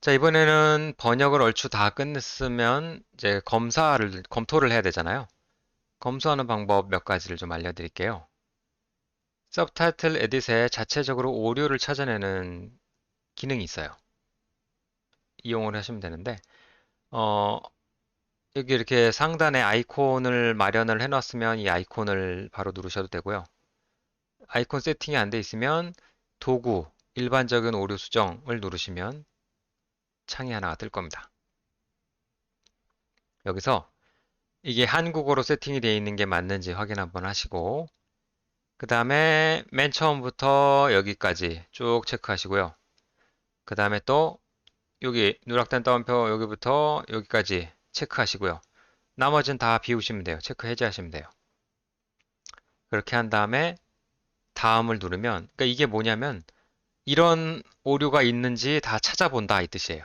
자, 이번에는 번역을 얼추 다 끝냈으면 이제 검사를, 검토를 해야 되잖아요. 검수하는 방법 몇 가지를 좀 알려드릴게요. 서브타이틀 에딧에 자체적으로 오류를 찾아내는 기능이 있어요. 이용을 하시면 되는데, 어, 여기 이렇게 상단에 아이콘을 마련을 해놨으면 이 아이콘을 바로 누르셔도 되고요. 아이콘 세팅이 안 돼 있으면 도구, 일반적인 오류 수정을 누르시면 창이 하나가 뜰 겁니다. 여기서 이게 한국어로 세팅이 되어 있는 게 맞는지 확인 한번 하시고 그 다음에 맨 처음부터 여기까지 쭉 체크하시고요. 그 다음에 또 여기 누락된 따옴표 여기부터 여기까지 체크하시고요. 나머지는 다 비우시면 돼요. 체크 해제하시면 돼요. 그렇게 한 다음에 다음을 누르면 그러니까 이게 뭐냐면 이런 오류가 있는지 다 찾아본다 이 뜻이에요.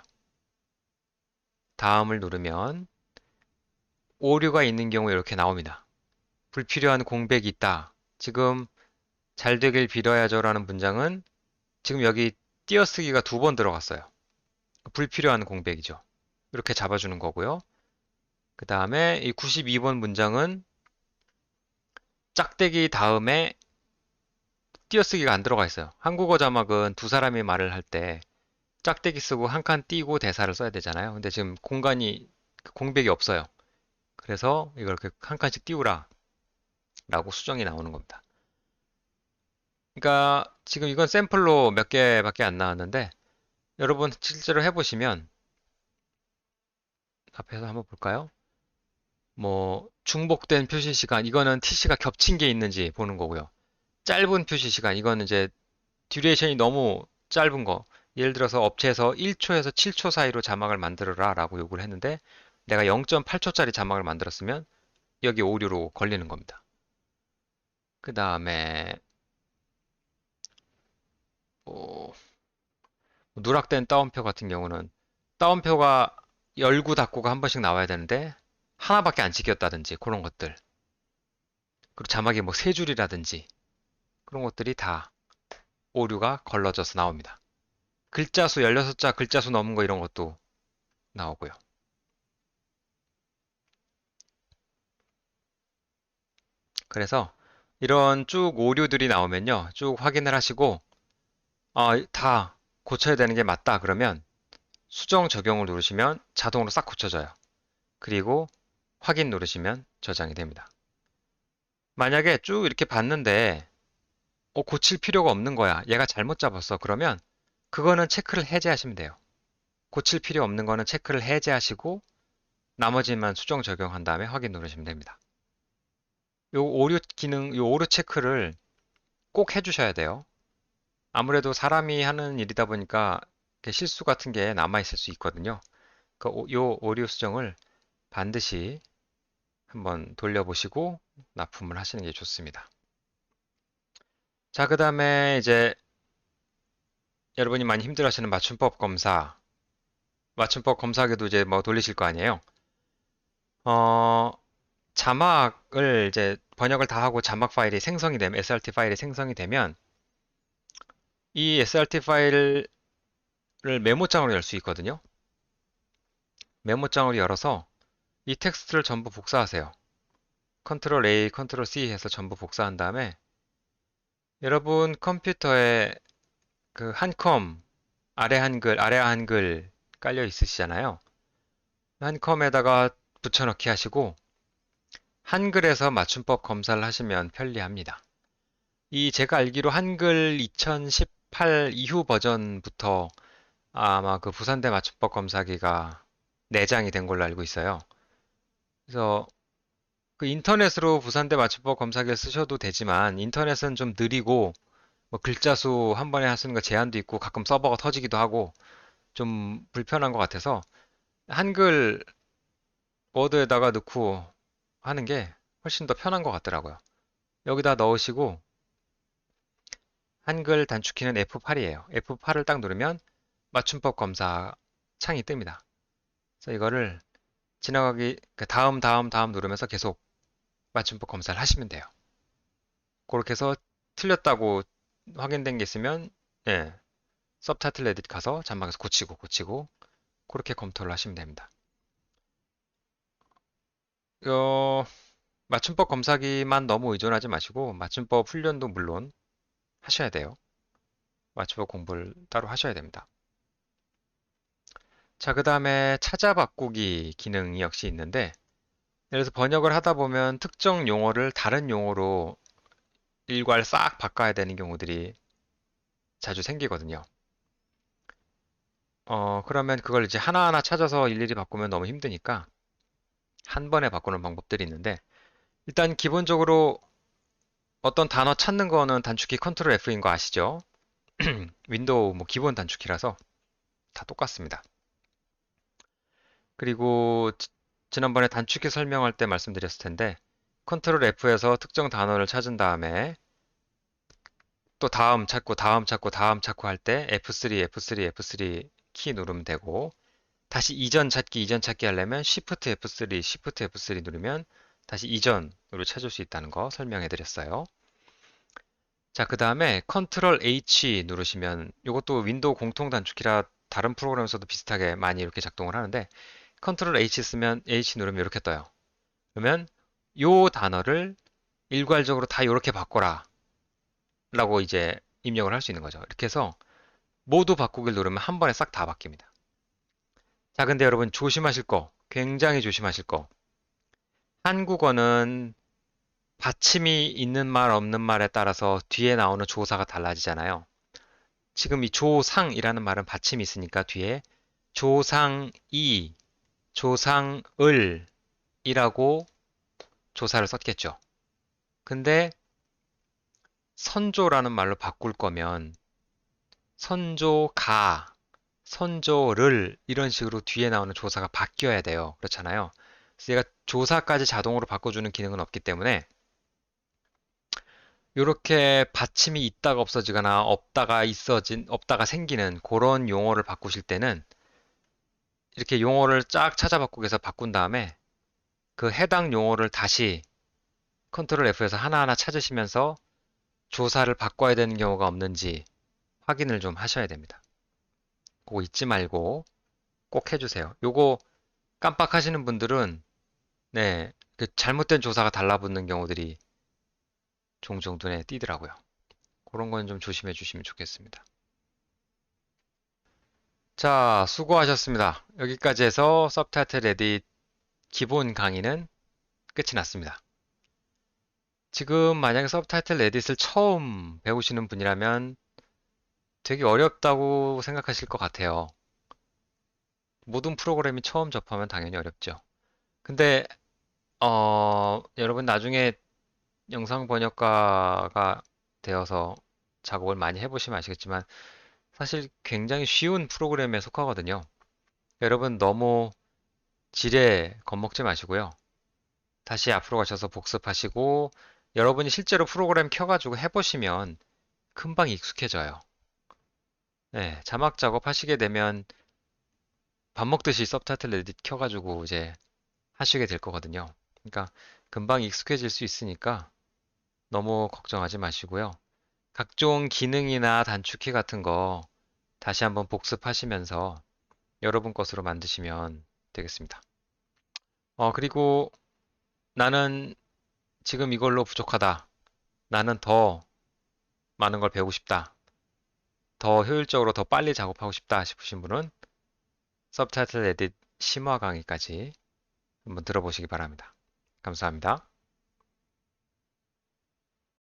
다음을 누르면 오류가 있는 경우 이렇게 나옵니다. 불필요한 공백이 있다. 지금 잘 되길 빌어야죠 라는 문장은 지금 여기 띄어쓰기가 두 번 들어갔어요. 불필요한 공백이죠. 이렇게 잡아주는 거고요. 그 다음에 이 92번 문장은 짝대기 다음에 띄어쓰기가 안 들어가 있어요. 한국어 자막은 두 사람이 말을 할 때 짝대기 쓰고 한 칸 띄고 대사를 써야 되잖아요. 근데 지금 공간이 공백이 없어요. 그래서 이걸 이렇게 한 칸씩 띄우라 라고 수정이 나오는 겁니다. 그러니까 지금 이건 샘플로 몇 개밖에 안 나왔는데 여러분 실제로 해보시면 앞에서 한번 볼까요? 뭐 중복된 표시 시간 이거는 TC가 겹친 게 있는지 보는 거고요. 짧은 표시 시간 이거는 이제 듀레이션이 너무 짧은 거 예를 들어서 업체에서 1초에서 7초 사이로 자막을 만들어라 라고 요구를 했는데 내가 0.8초짜리 자막을 만들었으면 여기 오류로 걸리는 겁니다. 그 다음에 뭐 누락된 따옴표 같은 경우는 따옴표가 열고 닫고가 한 번씩 나와야 되는데 하나밖에 안 찍혔다든지 그런 것들 그리고 자막이 뭐 세 줄이라든지 그런 것들이 다 오류가 걸러져서 나옵니다. 글자 수 16자 글자 수 넘은 거 이런 것도 나오고요. 그래서 이런 쭉 오류들이 나오면요. 쭉 확인을 하시고 아, 다 고쳐야 되는 게 맞다 그러면 수정 적용을 누르시면 자동으로 싹 고쳐져요. 그리고 확인 누르시면 저장이 됩니다. 만약에 쭉 이렇게 봤는데 어, 고칠 필요가 없는 거야. 얘가 잘못 잡았어. 그러면 그거는 체크를 해제하시면 돼요. 고칠 필요 없는 거는 체크를 해제하시고 나머지만 수정 적용한 다음에 확인 누르시면 됩니다. 요 오류 기능, 요 오류 체크를 꼭 해주셔야 돼요. 아무래도 사람이 하는 일이다 보니까 실수 같은 게 남아있을 수 있거든요. 그 요 오류 수정을 반드시 한번 돌려보시고 납품을 하시는 게 좋습니다. 자, 그 다음에 이제 여러분이 많이 힘들어하시는 맞춤법 검사. 맞춤법 검사기도 이제 뭐 돌리실 거 아니에요. 어, 자막을 이제 번역을 다 하고 자막 파일이 생성이 되면, SRT 파일이 생성이 되면 이 SRT 파일을 메모장으로 열 수 있거든요. 메모장으로 열어서 이 텍스트를 전부 복사하세요. 컨트롤 A, 컨트롤 C 해서 전부 복사한 다음에 여러분 컴퓨터에 그 한 컴 아래 한글, 아래 한글 깔려 있으시잖아요. 한 컴에다가 붙여넣기 하시고 한글에서 맞춤법 검사를 하시면 편리합니다. 이 제가 알기로 한글 2018 이후 버전부터 아마 그 부산대 맞춤법 검사기가 내장이 된 걸로 알고 있어요. 그래서 그 인터넷으로 부산대 맞춤법 검사기를 쓰셔도 되지만 인터넷은 좀 느리고 뭐 글자 수 한 번에 하시는 거 제한도 있고 가끔 서버가 터지기도 하고 좀 불편한 것 같아서 한글 워드에다가 넣고 하는 게 훨씬 더 편한 것 같더라고요. 여기다 넣으시고 한글 단축키는 F8이에요. F8을 딱 누르면 맞춤법 검사 창이 뜹니다. 그래서 이거를 지나가기 그 다음 다음 다음 누르면서 계속 맞춤법 검사를 하시면 돼요. 그렇게 해서 틀렸다고 확인된 게 있으면 예, 서브타이틀 에딧 가서 자막에서 고치고 고치고 그렇게 검토를 하시면 됩니다. 어, 맞춤법 검사기만 너무 의존하지 마시고 맞춤법 훈련도 물론 하셔야 돼요. 맞춤법 공부를 따로 하셔야 됩니다. 자, 그 다음에 찾아 바꾸기 기능이 역시 있는데 예를 들어서 번역을 하다 보면 특정 용어를 다른 용어로 일괄 싹 바꿔야 되는 경우들이 자주 생기거든요. 어, 그러면 그걸 이제 하나하나 찾아서 일일이 바꾸면 너무 힘드니까 한 번에 바꾸는 방법들이 있는데 일단 기본적으로 어떤 단어 찾는 거는 단축키 컨트롤 F인 거 아시죠? 윈도우 뭐 기본 단축키라서 다 똑같습니다. 그리고 지- 지난번에 단축키 설명할 때 말씀드렸을 텐데 컨트롤 F에서 특정 단어를 찾은 다음에 또 다음 찾고 다음 찾고 다음 찾고 할 때 F3, F3, F3 키 누르면 되고 다시 이전 찾기, 이전 찾기 하려면 Shift F3, Shift F3 누르면 다시 이전으로 찾을 수 있다는 거 설명해 드렸어요. 자, 그 다음에 Ctrl H 누르시면 이것도 윈도우 공통 단축키라 다른 프로그램에서도 비슷하게 많이 이렇게 작동을 하는데 Ctrl H 쓰면 H 누르면 이렇게 떠요. 그러면 요 단어를 일괄적으로 다 이렇게 바꿔라 라고 이제 입력을 할 수 있는 거죠. 이렇게 해서 모두 바꾸기를 누르면 한 번에 싹 다 바뀝니다. 자, 근데 여러분 조심하실 거, 굉장히 조심하실 거. 한국어는 받침이 있는 말, 없는 말에 따라서 뒤에 나오는 조사가 달라지잖아요. 지금 이 조상이라는 말은 받침이 있으니까 뒤에 조상이, 조상을 이라고 조사를 썼겠죠. 근데 선조라는 말로 바꿀 거면 선조가, 선조를 이런 식으로 뒤에 나오는 조사가 바뀌어야 돼요. 그렇잖아요. 그래서 얘가 조사까지 자동으로 바꿔주는 기능은 없기 때문에 이렇게 받침이 있다가 없어지거나 없다가 있어진, 없다가 생기는 그런 용어를 바꾸실 때는 이렇게 용어를 쫙 찾아 바꾸기 서 바꾼 다음에 그 해당 용어를 다시 컨트롤 F에서 하나하나 찾으시면서 조사를 바꿔야 되는 경우가 없는지 확인을 좀 하셔야 됩니다. 그거 잊지 말고 꼭 해주세요. 요거 깜빡하시는 분들은 네, 그 잘못된 조사가 달라붙는 경우들이 종종 눈에 띄더라고요. 그런 건 좀 조심해 주시면 좋겠습니다. 자, 수고하셨습니다. 여기까지 해서 서브타이틀 에딧 기본 강의는 끝이 났습니다. 지금 만약에 서브타이틀 에딧을 처음 배우시는 분이라면 되게 어렵다고 생각하실 것 같아요. 모든 프로그램이 처음 접하면 당연히 어렵죠. 근데 어, 여러분 나중에 영상 번역가가 되어서 작업을 많이 해보시면 아시겠지만 사실 굉장히 쉬운 프로그램에 속하거든요. 여러분 너무 지레 겁먹지 마시고요. 다시 앞으로 가셔서 복습하시고 여러분이 실제로 프로그램 켜가지고 해보시면 금방 익숙해져요. 네, 자막 작업 하시게 되면 밥 먹듯이 서브타이틀 에딧 켜가지고 이제 하시게 될 거거든요. 그러니까 금방 익숙해질 수 있으니까 너무 걱정하지 마시고요. 각종 기능이나 단축키 같은 거 다시 한번 복습하시면서 여러분 것으로 만드시면 되겠습니다. 어, 그리고 나는 지금 이걸로 부족하다. 나는 더 많은 걸 배우고 싶다. 더 효율적으로 더 빨리 작업하고 싶다 싶으신 분은 서브타이틀 에딧 심화 강의까지 한번 들어보시기 바랍니다. 감사합니다.